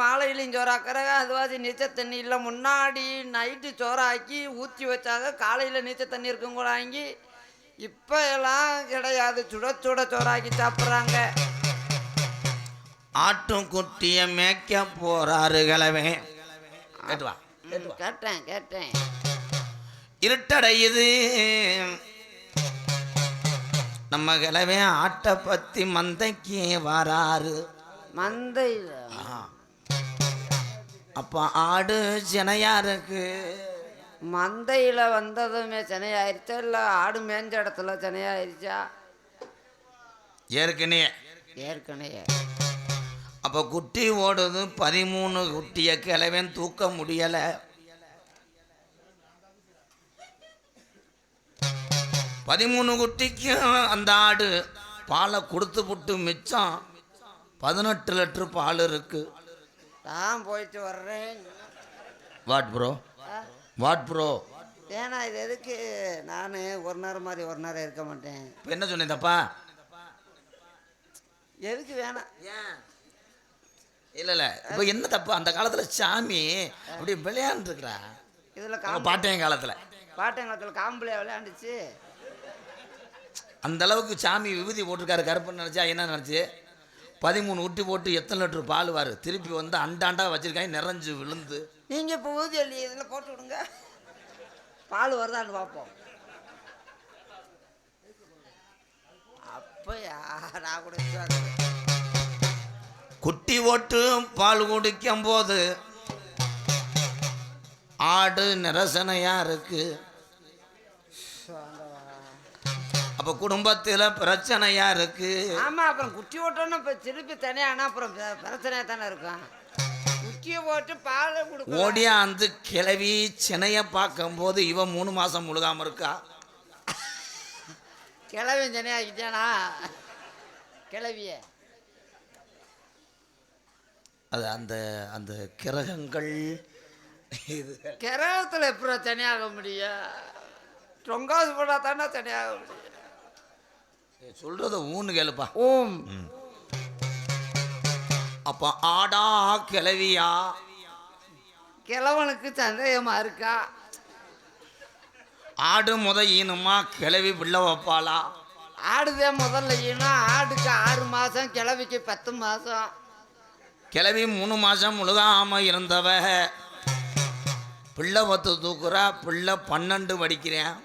மாலையிலையும் சோறாக்குறாங்க அதுவாசி நீச்சல் தண்ணி இல்லை முன்னாடி நைட்டு சோறாக்கி ஊற்றி வச்சாங்க காலையில் நீச்சல் தண்ணி இருக்கும் கூட வாங்கி இப்போ எல்லாம் கிடையாது. சுட சுட சோறாக்கி சாப்பிட்றாங்க. ஆட்டும் குட்டிய மேய்க்க போறாரு கிழவே கேட்டு வா. கேட்டேன் கேட்டேன். இருட்டடையுது. நம்ம கிழவே ஆட்டை பத்தி மந்தைக்கு வராரு. மந்தையில்? ஆ. அப்ப ஆடு சினையா இருக்கு. மந்தையில் வந்ததுமே சென்னையாயிருச்சா இல்லை ஆடு மேய்ஞ்ச இடத்துல சென்னையாயிருச்சா ஏற்கனவே. ஏற்கனவே. அப்ப குட்டி ஓடுது பதிமூணு குட்டிய கிழவன் தூக்க முடியல. பதிமூணு குட்டிக்கு அந்த ஆடு பாலை கொடுத்து புட்டு மிச்சம் பதினெட்டு லிட்டர் பால் இருக்கு. நான் போயிட்டு வர்றேன். வாட் ப்ரோ வாட் ப்ரோ ஏன்னா இது எதுக்கு? நான் ஒரு நேரம் மாதிரி ஒரு நேரம் இருக்க மாட்டேன். இப்போ என்ன சொன்னேன் தப்பா? எதுக்கு வேணாம். இல்லை இல்லை. இப்போ என்ன தப்பு? அந்த காலத்தில் சாமி அப்படி விளையாண்டுருக்குறா. இதில் நம்ம காம் பாட்டையன் காலத்தில். காம்பளியா விளையாண்டுச்சு. அந்த அளவுக்கு சாமி விபூதி போட்டிருக்காரு கருப்புன்னு நினச்சா என்ன நினச்சி? பதிமூணு ஊட்டி போட்டு எத்தனை லிட்டர் பால் வாரு? திருப்பி வந்து அண்டாண்டா வச்சிருக்காங்க நிறைஞ்சு விழுந்து. நீங்கள் இப்போ ஊதி அள்ளி இதில் போட்டு விடுங்க. பால் வருதான்னு பார்ப்போம் அப்பயா நான் கூட. குட்டி ஓட்டு பால் குடிக்கும் போது ஆடு நிரசனையா இருக்கு. அப்போ குடும்பத்தில் பிரச்சனையா இருக்கு? ஆமா அப்புறம் குட்டி ஓட்டணும் இப்போ திருப்பி தனியானா அப்புறம் பிர- பிரச்சனையா தானே இருக்கும். குட்டியை போட்டு பாலை கொடுக்க ஓடியா அந்த கிளவி சினைய பார்க்கும்போது இவன் மூணு மாசம் முழுகாம இருக்கா? கிளவி தனியாக்கிட்டானா கிளவிய. அது அந்த அந்த கிரகங்கள் இது. கிரகத்தில் எப்படி தனியாக முடியும்? தொங்காசு போட்டால் தானே தனியாக முடியும்? சொல்றத ஊன்னு கேளுப்பா. ஓம் அப்ப ஆடா கிளவியா? கிழவனுக்கு சந்தேகமா இருக்கா? ஆடு முத ஈனுமா? கிளவி பிள்ளை வைப்பாளா? ஆடுதே முதல்ல ஈனா ஆடுக்கு ஆறு மாதம் கிழவிக்கு பத்து மாதம் கிளவி மூணு மாசம் முழுகாம இருந்தவ. பிள்ளை பத்து தூக்குறா பிள்ளை பன்னெண்டு படிக்கிறேன்.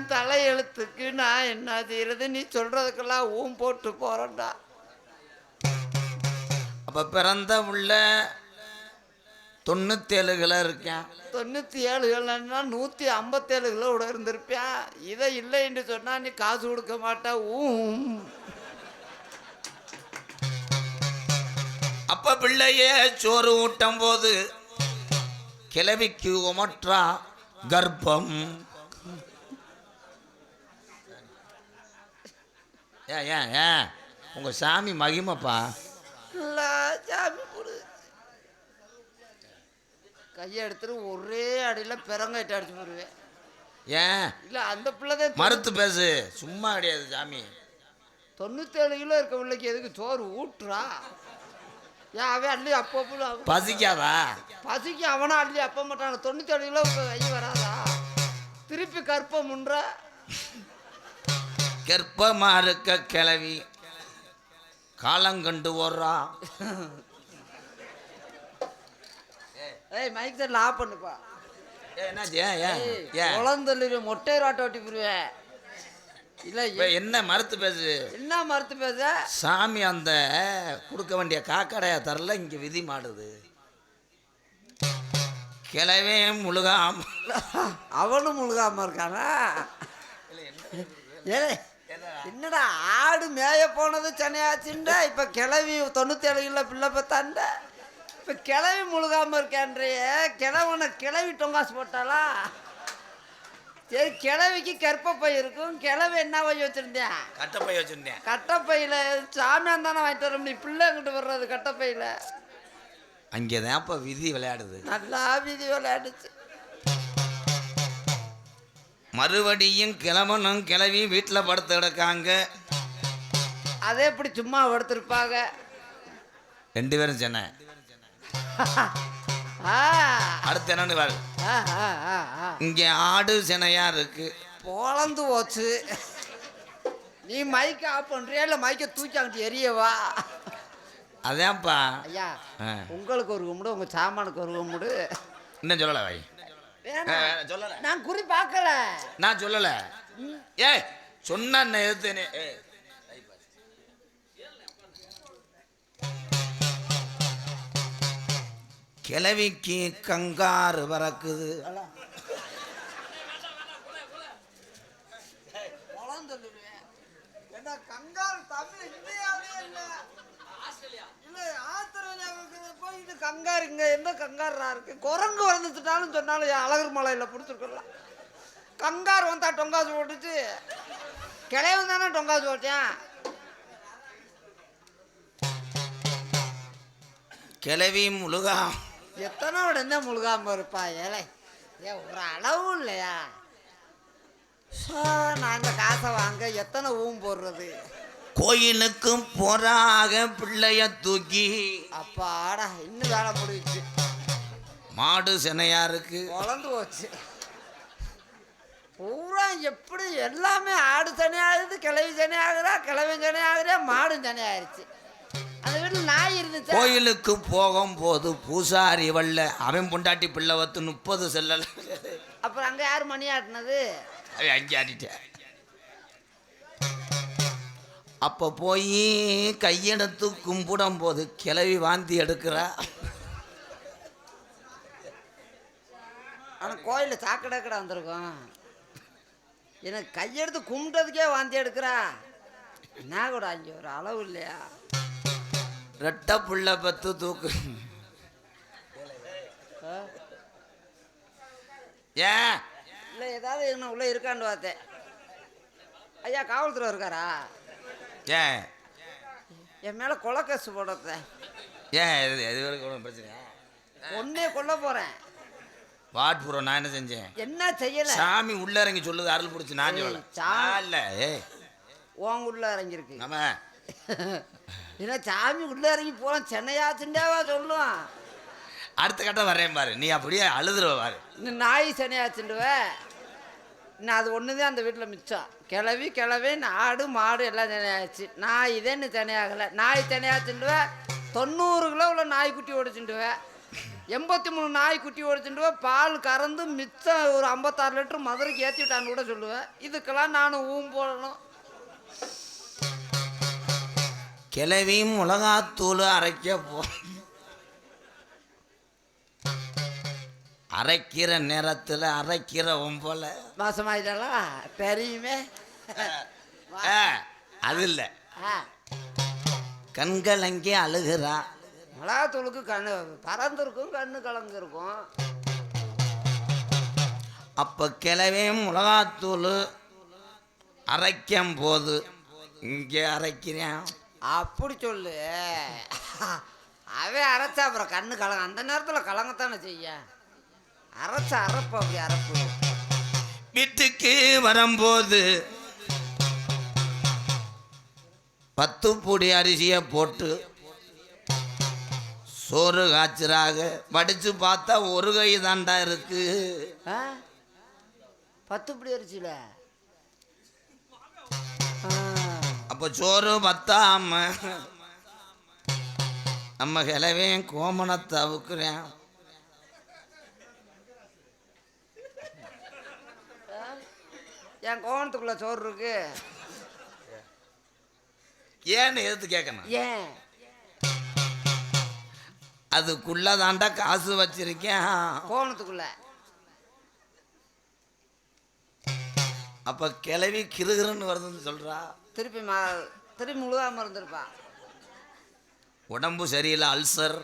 ஏன் தலையெழுத்துக்கு நான் என்ன செய்யறது? நீ சொல்றதுக்கெல்லாம் ஊம் போட்டு போறேன்டா. அப்ப பிறந்த உள்ள தொண்ணூத்தேழு கிலோ இருக்கேன். தொண்ணூற்றி ஏழு கிலோன்னா நூற்றி ஐம்பத்தேழு கிலோ கூட இருந்திருப்பேன் இதை இல்லைன்னு சொன்னா நீ காசு கொடுக்க மாட்டா. ஊம். அப்ப பிள்ளைய சோறு ஊட்டும் போது கிளவிக்கு உமற்றா கர்ப்பம். ஏன் ஏன் ஏன் உங்க சாமி மகிமைப்பா. இல்ல, சாமி கொடு. கையை எடுத்துட்டு ஒரே அடியில் பிறங்காயிட்டு அடிச்சு போடுவேன். ஏன் இல்லை அந்த பிள்ளை தான் மறுத்து பேசு. சும்மா கிடையாது சாமி. தொண்ணூத்தேழு கிலோ இருக்க பிள்ளைக்கு எதுக்கு சோறு ஊட்டுறா? ஏன் அவன் அள்ளி அப்போ பசிக்காதா? பசிக்கு அவனா அள்ளி அப்ப மாட்டான. தொண்ணூத்தேழு கிலோ கை வராதா? திருப்பி கற்பம் முன்ற கர்ப்பமா இருக்க கிளவி காலங்கண்டு ஓடுறா. ஏய் மைக் செட்டில் ஆஃப் பண்ணுப்பா. குழந்தல்லு மொட்டை ராட்டை ஓட்டி போடுவேன் இல்லை என்ன மறுத்து பேசு? என்ன மறுத்து பேச? சாமி அந்த கொடுக்க வேண்டிய காக்கடையா தரல இங்க விதி மாடுது. கிளவே முழுகாம. அவனும் முழுகாம இருக்கானா? ஏய், என்னடா ஆடு மேய போனது சென்னையாச்சுண்டா இப்ப கிளவி தொண்ணூத்தி ஏழு கிலோ பிள்ளை பத்தாண்ட இப்ப கிளவி முழுகாம இருக்கான்றிய கிழவனை கிளவி டொங்காசு போட்டாளா? சரி கிளவிக்கு கற்பப்பை இருக்கும். கிளவி என்ன பை வச்சிருந்தேன் கட்டப்பை வச்சிருந்தேன். கட்டப்பையில சாமியான் தானே வாங்கிட்டு வர முடியும். பிள்ளை கிட்ட வர்றது கட்டப்பையில? அங்கேதான் இப்ப விதி விளையாடுது. நல்லா வீதி விளையாடுச்சு. மறுபடியும் கிழவனும் கிளவி வீட்டில் படுத்து கிடக்காங்க. அதே எப்படி சும்மா எடுத்திருப்பாங்க ரெண்டு பேரும் சென்னை. ஆ, அடுத்து என்னன்னு. இங்கே ஆடு சென்னையா இருக்கு. பொழந்து போச்சு. நீ மைக்க ஆஃப் பண்றியா? இல்லை மைக்க தூக்கி அங்கிட்டு எரியவா? அதான்ப்பா. ஐயா. உங்களுக்கு ஒரு கும்பிடு உங்க சாமானுக்கு ஒரு கும்பிடு. இன்னும் சொல்லலை வை வேணாம். சொல்லலை. நான் குறி பார்க்கல. நான் சொல்லலை. ஏ சொன்ன எதிர்த்தேனே ஏ கிழவிக்கு கங்காரு பறக்குது. கங்காரு தமிழ் இந்தியாவிலே இல்ல. இல்ல, ஆஸ்திரேலியாவுக்கு போய் இது கங்காரு இங்க எந்த கங்காரா இருக்கு? குரங்கு வந்துட்டாலும் சொன்னாலும் அழகர் மலையில பிடிச்சிருக்கலாம் கங்காரு வந்தா டொங்காசு போட்டுச்சு கிளையவன் தானே டொங்காசு போட்டேன் கிழவி முழுகா. எத்தனை உடனே முழுகாம இருப்பா ஏழை ஏன் ஒரு அளவு இல்லையா? சா, நான் இந்த காசை வாங்க எத்தனை ஊம் போடுறது? கோயிலுக்கும் போறாக பிள்ளைய தூக்கி. அப்பாடா இன்னும் வேலை முடிஞ்சுச்சு. மாடு சென்னையா இருக்கு. குழந்து போச்சு. பூரா எப்படி எல்லாமே ஆடு சனி ஆகுது கிளவி சனி ஆகுறா கிளவி சனி ஆகுறா மாடும் சனி ஆயிடுச்சு அந்த வீட்டில் நாய் இருந்துச்சு? கோயிலுக்கு போகும்போது பூசாரி வல்ல அவன் பொண்டாட்டி பிள்ளை வத்து முப்பது செல்லல. அப்புறம் அங்கே யார் மணி ஆட்டினது? அவன் அங்கே ஆடிட்டேன் அப்போ போய் கையெடுத்து கும்பிடும் போது கிளவி வாந்தி எடுக்கிறா. ஆனால் கோயிலில் சாக்கடை கடை வந்திருக்கோம். எனக்கு கையெடுத்து கும்பிட்டதுக்கே வாந்தி எடுக்கிறா. என்ன கூட அங்கே ஒரு அளவு இல்லையா? ரெட்டை புள்ள பத்து தூக்கு? ஏன் இல்லை ஏதாவது என்ன உள்ளே இருக்கான்னு பார்த்தேன். ஐயா காவல்துறை இருக்காரா? ஏன்? என் மேலே கொலை கேஸ் போடுறத. ஏன்? இது இது வரைக்கும் ஒன்றும் பிரச்சனை ஒன்னே கொல்ல போகிறேன் வாட் ப்ரோ நான் என்ன செஞ்சேன்? என்ன செய்யலை? சாமி உள்ள இறங்கி சொல்லுது அருள் பிடிச்சி நான் சொல்லல. இல்ல ஏய். உன் உள்ள இறங்கியிருக்கு. நம்ம. ஏன்னா சாமி உள்ள இறங்கி போகிறோம் சென்னையாச்சுண்டாவா சொல்லுவான். அடுத்த கட்டம் வரேன் பாரு. நீ அப்படியே அழுதுருவ பாரு. நாய் சென்னையாச்சுண்டுவ நான் அது ஒன்று தான் அந்த வீட்டில் மிச்சம். கிளவி கிளவே ஆடு மாடு எல்லாம் சென்னையாச்சு நாய் இதே இன்னும் நாய் சென்னையாச்சுண்டுவேன் தொண்ணூறு கிலோ உள்ள நாய்க்குட்டி ஓடிச்சுண்டுவேன் எண்பத்தி மூணு நாய் குட்டி ஓடிச்சுண்டுவேன் பால் கறந்து மிச்சம் ஒரு ஐம்பத்தாறு லிட்டர் மதுரைக்கு ஏற்றி விட்டான்னு கூட சொல்லுவேன் இதுக்கெல்லாம் நானும் ஊம் போடணும். கிளவியும் மிளகாத்தூள் அரைக்க போ அரைக்கிற நேரத்தில் அரைக்கிற ஒம்பல மாசமாயிட்டாளா? தெரியுமே. அது இல்லை. ஆ கண்கலங்கி அழுகிறா. மிளகாத்தூளுக்கு கண்ணு பறந்துருக்கும் கண்ணு கலந்துருக்கும். அப்போ கிளவி மிளகாத்தூள் அரைக்கும் போது இங்கே அரைக்கிறேன். அப்படி சொல்லு. அவன் அரைச்சா அப்புறம் கண்ணு கலங்க. அந்த நேரத்தில் கலங்கத்தானே செய்ய? அரைச்ச அரைப்பு அப்படி அரைப்பு. வீட்டுக்கு வரும்போது பத்து பொடி அரிசியை போட்டு சோறு காய்ச்சறாக. வடிச்சு பார்த்தா ஒரு கை தாண்டா இருக்கு. பத்து இப்படி அரிசியில்? அப்போ சோறு பத்தாம நம்ம கிளவையும் கோமணத்தை அவுக்குறேன். என் கோவணத்துக்குள்ள சோறு இருக்கு. ஏன்னு எதிர்த்து கேட்கணும் ஏன்? அதுக்குள்ள தாண்டா காசு வச்சிருக்கேன். கோவணத்துக்குள்ள அப்ப கிளவி கிருகிருன்னு வருதுன்னு சொல்றா. திருப்பி மா திருப்பி முழுகாமல் இருந்திருப்பா உடம்பு சரியில்லை அல்சர்.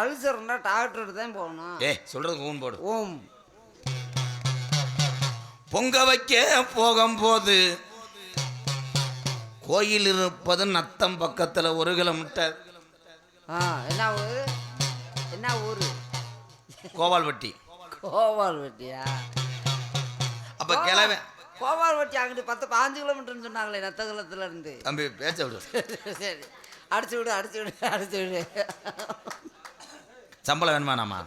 அல்சர்னா டாக்டர் தான் போகணும். ஏ சொல்றது ஊன் போடு. ஓம். பொங்க வைக்க போகும்போது கோயில் இருப்பது நத்தம் பக்கத்துல ஒரு கிலோமீட்டர். ஆ என்ன ஊர்? என்ன ஊர்? கோவால்பட்டி. கோவால் வெட்டியா அப்ப கிளவன் கோபால்பட்டி அங்கிட்டு பத்து பாஞ்சு கிலோமீட்டர்னு சொன்னாங்களே நத்தகுலத்துல இருந்து தம்பி பேச்ச விடு. சரி அடிச்சு விடு அடிச்சு விடு அடிச்சு விடு. சம்பளம் வேணுமா நாமா?